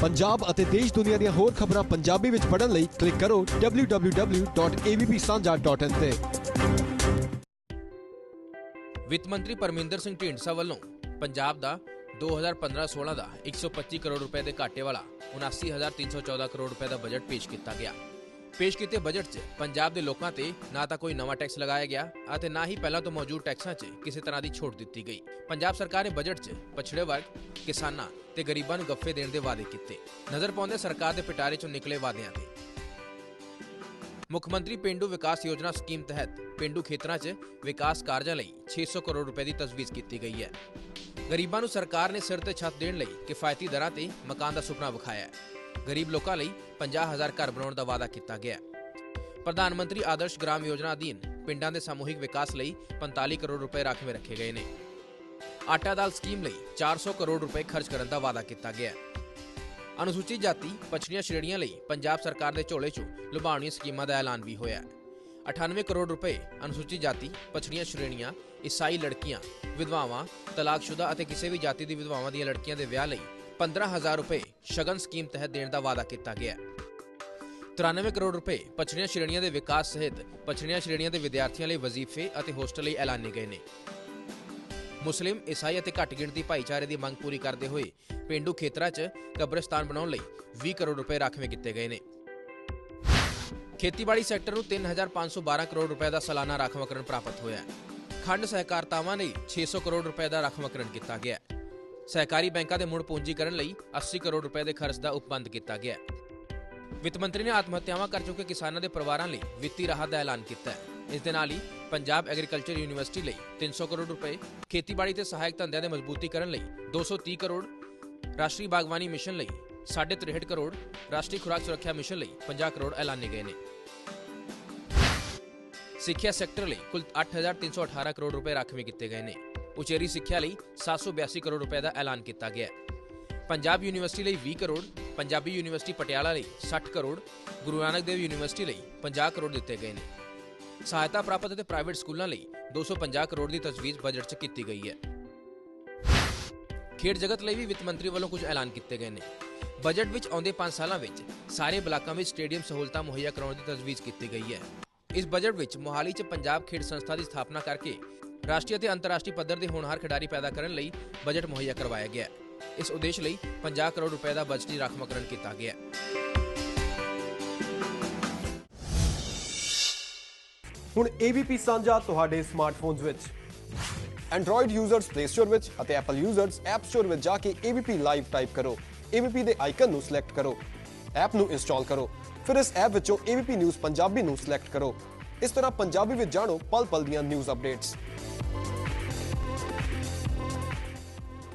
ਪੰਜਾਬ ਅਤੇ ਦੇਸ਼ ਦੁਨੀਆ ਦੀਆਂ ਹੋਰ ਖਬਰਾਂ ਪੰਜਾਬੀ ਵਿੱਚ ਪੜ੍ਹਨ ਲਈ ਕਲਿੱਕ ਕਰੋ www.avpsanja.in ਤੇ। ਵਿੱਤ ਮੰਤਰੀ ਪਰਮਿੰਦਰ ਸਿੰਘ ਢੀਂਡਸਾ ਵੱਲੋਂ ਪੰਜਾਬ ਦਾ 2015-16 ਦਾ 125 ਕਰੋੜ ਰੁਪਏ ਦੇ ਘਾਟੇ ਵਾਲਾ 79314 ਕਰੋੜ ਰੁਪਏ ਦਾ ਬਜਟ ਪੇਸ਼ ਕੀਤਾ ਗਿਆ। ਪੇਸ਼ ਕੀਤੇ ਬਜਟ 'ਚ ਪੰਜਾਬ ਦੇ ਲੋਕਾਂ ਤੇ ਨਾ ਤਾਂ ਕੋਈ ਨਵਾਂ ਟੈਕਸ ਲਗਾਇਆ ਗਿਆ ਅਤੇ ਨਾ ਹੀ ਪਹਿਲਾਂ ਤੋਂ ਮੌਜੂਦ ਟੈਕਸਾਂ 'ਚ ਕਿਸੇ ਤਰ੍ਹਾਂ ਦੀ ਛੋਟ ਦਿੱਤੀ ਗਈ। ਪੰਜਾਬ ਸਰਕਾਰ ਨੇ ਬਜਟ 'ਚ ਪਛੜੇ ਵਰਗ, ਕਿਸਾਨਾਂ ਤੇ ਗਰੀਬਾਂ ਨੂੰ ਗੱਫੇ ਦੇਣ ਦੇ ਵਾਅਦੇ ਕੀਤੇ। ਨਜ਼ਰ ਪਾਉਂਦੇ ਸਰਕਾਰ ਦੇ ਪਿਟਾਰੇ 'ਚੋਂ ਨਿਕਲੇ ਵਾਅਦਿਆਂ ਤੇ। ਮੁੱਖ ਮੰਤਰੀ ਪਿੰਡੂ ਵਿਕਾਸ ਯੋਜਨਾ ਸਕੀਮ ਤਹਿਤ ਪਿੰਡੂ ਖੇਤਰਾਂ 'ਚ ਵਿਕਾਸ ਕਾਰਜਾਂ ਲਈ 600 ਕਰੋੜ ਰੁਪਏ ਦੀ ਤਜਵੀਜ਼ ਕੀਤੀ ਗਈ ਹੈ। ਗਰੀਬਾਂ ਨੂੰ ਸਰਕਾਰ ਨੇ ਸਿਰ ਤੇ ਛੱਤ ਦੇਣ ਲਈ ਕਿਫਾਇਤੀ ਦਰਾਂ ਤੇ ਮਕਾਨ ਦਾ ਸੁਪਨਾ ਵਿਖਾਇਆ ਹੈ। ਗਰੀਬ ਲੋਕਾਂ ਲਈ 50000 ਘਰ ਬਣਾਉਣ ਦਾ ਵਾਅਦਾ ਕੀਤਾ ਗਿਆ ਪ੍ਰਧਾਨ ਮੰਤਰੀ ਆਦਰਸ਼ ਗ੍ਰਾਮ ਯੋਜਨਾ ਅਧੀਨ ਪਿੰਡਾਂ ਦੇ ਸਮੂਹਿਕ ਵਿਕਾਸ ਲਈ 45 ਕਰੋੜ ਰੁਪਏ ਰਾਖਵੇਂ ਰੱਖੇ ਗਏ ਨੇ। ਆਟਾ ਦਾਲ ਸਕੀਮ ਲਈ 400 ਕਰੋੜ ਰੁਪਏ ਖਰਚ ਕਰਨ ਦਾ ਵਾਅਦਾ ਕੀਤਾ ਗਿਆ ਅਨੁਸੂਚਿਤ ਜਾਤੀ ਪਛੜੀਆਂ ਸ਼੍ਰੇਣੀਆਂ ਲਈ ਪੰਜਾਬ ਸਰਕਾਰ ਦੇ ਝੋਲੇ 'ਚੋਂ ਲੁਭਾਉਣੀਆਂ ਸਕੀਮਾਂ ਦਾ ਐਲਾਨ ਵੀ ਹੋਇਆ ਹੈ। 98 ਕਰੋੜ ਰੁਪਏ ਅਨੁਸੂਚਿਤ ਜਾਤੀ ਪਛੜੀਆਂ ਸ਼੍ਰੇਣੀਆਂ, ਈਸਾਈ ਲੜਕੀਆਂ, ਵਿਧਵਾਵਾਂ, ਤਲਾਕਸ਼ੁਦਾ ਅਤੇ ਕਿਸੇ ਵੀ ਜਾਤੀ ਦੀ ਵਿਧਵਾਵਾਂ ਦੀਆਂ ਲੜਕੀਆਂ ਦੇ ਵਿਆਹ ਲਈ 15000 ਰੁਪਏ ਸ਼ਗਨ ਸਕੀਮ ਤਹਿਤ ਦੇਣ ਦਾ ਵਾਅਦਾ ਕੀਤਾ ਗਿਆ ਹੈ। 93 ਕਰੋੜ ਰੁਪਏ ਪਛੜੀਆਂ ਸ਼੍ਰੇਣੀਆਂ ਦੇ ਵਿਕਾਸ ਸਹਿਤ ਪਛੜੀਆਂ ਸ਼੍ਰੇਣੀਆਂ ਦੇ ਵਿਦਿਆਰਥੀਆਂ ਲਈ ਵਜ਼ੀਫੇ ਅਤੇ ਹੋਸਟਲ ਲਈ ਐਲਾਨੇ ਗਏ ਨੇ। ਮੁਸਲਿਮ, ਈਸਾਈ ਅਤੇ ਘੱਟ ਗਿਣਤੀ ਭਾਈਚਾਰੇ ਦੀ ਮੰਗ ਪੂਰੀ ਕਰਦੇ ਹੋਏ ਪਿੰਡੂ ਖੇਤਰਾਂ 'ਚ ਕਬਰਸਤਾਨ ਬਣਾਉਣ ਲਈ 20 ਕਰੋੜ ਰੁਪਏ ਰਾਖਵੇਂ ਕੀਤੇ ਗਏ ਨੇ। ਖੇਤੀਬਾੜੀ ਸੈਕਟਰ ਨੂੰ 3512 ਕਰੋੜ ਰੁਪਏ ਦਾ ਸਾਲਾਨਾ ਰਾਖਵਾਂਕਰਨ ਪ੍ਰਾਪਤ ਹੋਇਆ ਹੈ। ਖੰਡ ਸਹਿਕਾਰਤਾਵਾਂ ਲਈ 600 ਕਰੋੜ ਰੁਪਏ ਦਾ ਰਾਖਵਾਂਕਰਨ ਕੀਤਾ ਗਿਆ ਹੈ। ਸਹਿਕਾਰੀ ਬੈਂਕਾਂ ਦੇ ਮੁੜ ਪੂੰਜੀਕਰਨ ਲਈ 80 ਕਰੋੜ ਰੁਪਏ ਦੇ ਖਰਚ ਦਾ ਉਪਬੰਧ ਕੀਤਾ ਗਿਆ ਹੈ। ਵਿੱਤ ਮੰਤਰੀ ਨੇ ਆਤਮ ਹੱਤਿਆਵਾਂ ਕਰ ਚੁੱਕੇ ਕਿਸਾਨਾਂ ਦੇ ਪਰਿਵਾਰਾਂ ਲਈ ਵਿੱਤੀ ਰਾਹਤ ਦਾ ਐਲਾਨ ਕੀਤਾ ਹੈ। ਇਸ ਦੇ ਨਾਲ ਹੀ ਪੰਜਾਬ ਐਗਰੀਕਲਚਰ ਯੂਨੀਵਰਸਿਟੀ ਲਈ 300 ਕਰੋੜ ਰੁਪਏ, ਖੇਤੀਬਾੜੀ ਤੇ ਸਹਾਇਕ ਧੰਦਿਆਂ ਦੇ ਮਜ਼ਬੂਤੀਕਰਨ ਲਈ 230 ਕਰੋੜ, ਰਾਸ਼ਟਰੀ ਬਾਗਬਾਨੀ ਮਿਸ਼ਨ ਲਈ 63 ਕਰੋੜ, ਰਾਸ਼ਟਰੀ ਖੁਰਾਕ ਸੁਰੱਖਿਆ ਮਿਸ਼ਨ ਲਈ 50 ਕਰੋੜ ਐਲਾਨੇ ਗਏ ਨੇ। ਸਿੱਖਿਆ ਸੈਕਟਰ ਲਈ ਕੁੱਲ 8318 ਕਰੋੜ ਰੁਪਏ ਰਾਖਵੇਂ ਕੀਤੇ ਗਏ ਨੇ। ਉਚੇਰੀ ਸਿੱਖਿਆ ਲਈ 782 ਕਰੋੜ ਰੁਪਏ ਦਾ ਐਲਾਨ ਕੀਤਾ ਗਿਆ ਹੈ। ਪੰਜਾਬ ਯੂਨੀਵਰਸਿਟੀ ਲਈ 20 ਕਰੋੜ, ਪੰਜਾਬੀ ਯੂਨੀਵਰਸਿਟੀ ਪਟਿਆਲਾ ਲਈ 60 ਕਰੋੜ, ਗੁਰੂ ਨਾਨਕ ਦੇਵ ਯੂਨੀਵਰਸਿਟੀ ਲਈ 50 ਕਰੋੜ ਦਿੱਤੇ ਗਏ ਨੇ। ਸਹਾਇਤਾ ਪ੍ਰਾਪਤ ਅਤੇ ਪ੍ਰਾਈਵੇਟ ਸਕੂਲਾਂ ਲਈ 250 ਕਰੋੜ ਦੀ ਤਜਵੀਜ਼ ਬਜਟ 'ਚ ਕੀਤੀ ਗਈ ਹੈ। ਖੇਡ ਜਗਤ ਲਈ ਵੀ ਵਿੱਤ ਮੰਤਰੀ ਵੱਲੋਂ ਕੁਝ ਐਲਾਨ ਕੀਤੇ ਗਏ ਨੇ। ਬਜਟ ਵਿੱਚ ਆਉਂਦੇ 5 ਸਾਲਾਂ ਵਿੱਚ ਸਾਰੇ ਬਲਾਕਾਂ ਵਿੱਚ ਸਟੇਡੀਅਮ ਸਹੂਲਤਾਂ ਮੁਹੱਈਆ ਕਰਾਉਣ ਦੀ ਤਜਵੀਜ਼ ਕੀਤੀ ਗਈ ਹੈ। ਇਸ ਬਜਟ ਵਿੱਚ ਮੋਹਾਲੀ 'ਚ ਪੰਜਾਬ ਖੇਡ ਸੰਸਥਾ ਦੀ ਸਥਾਪਨਾ ਕਰਕੇ ਰਾਸ਼ਟਰੀ ਅਤੇ ਅੰਤਰਰਾਸ਼ਟਰੀ ਪੱਧਰ ਦੇ ਹੋਣਹਾਰ ਖਿਡਾਰੀ ਪੈਦਾ ਕਰਨ ਲਈ ਬਜਟ ਮੁਹੱਈਆ ਕਰਵਾਇਆ ਗਿਆ ਹੈ। ਇਸ ਉਦੇਸ਼ ਲਈ 50 ਕਰੋੜ ਰੁਪਏ ਦਾ ਬਜਟੀ ਰਾਖਵਾਂਕਰਨ ਕੀਤਾ ਗਿਆ ਹੈ। ਹੁਣ AVP ਸਾਂਝਾ ਤੁਹਾਡੇ ਸਮਾਰਟਫੋਨਸ ਵਿੱਚ। ਐਂਡਰੋਇਡ ਯੂਜ਼ਰਸ ਪਲੇ ਸਟੋਰ ਵਿੱਚ ਅਤੇ ਐਪਲ ਯੂਜ਼ਰਸ ਐਪ ਸਟੋਰ ਵਿੱਚ ਜਾ ਕੇ AVP ਲਾਈਵ ਟਾਈਪ ਕਰੋ। AVP ਦੇ ਆਈਕਨ ਨੂੰ ਸਿਲੈਕਟ ਕਰੋ। ਐਪ ਨੂੰ ਇੰਸਟਾਲ ਕਰੋ। ਫਿਰ ਇਸ ਐਪ ਵਿੱਚੋਂ AVP ਨਿਊਜ਼ ਪੰਜਾਬੀ ਨੂੰ ਸਿਲੈਕਟ ਕਰੋ। ਇਸ ਤਰ੍ਹਾਂ ਪੰਜਾਬੀ ਵਿੱਚ ਜਾਣੋ ਪਲ-ਪਲ ਦੀਆਂ ਨਿਊਜ਼ ਅਪਡੇਟਸ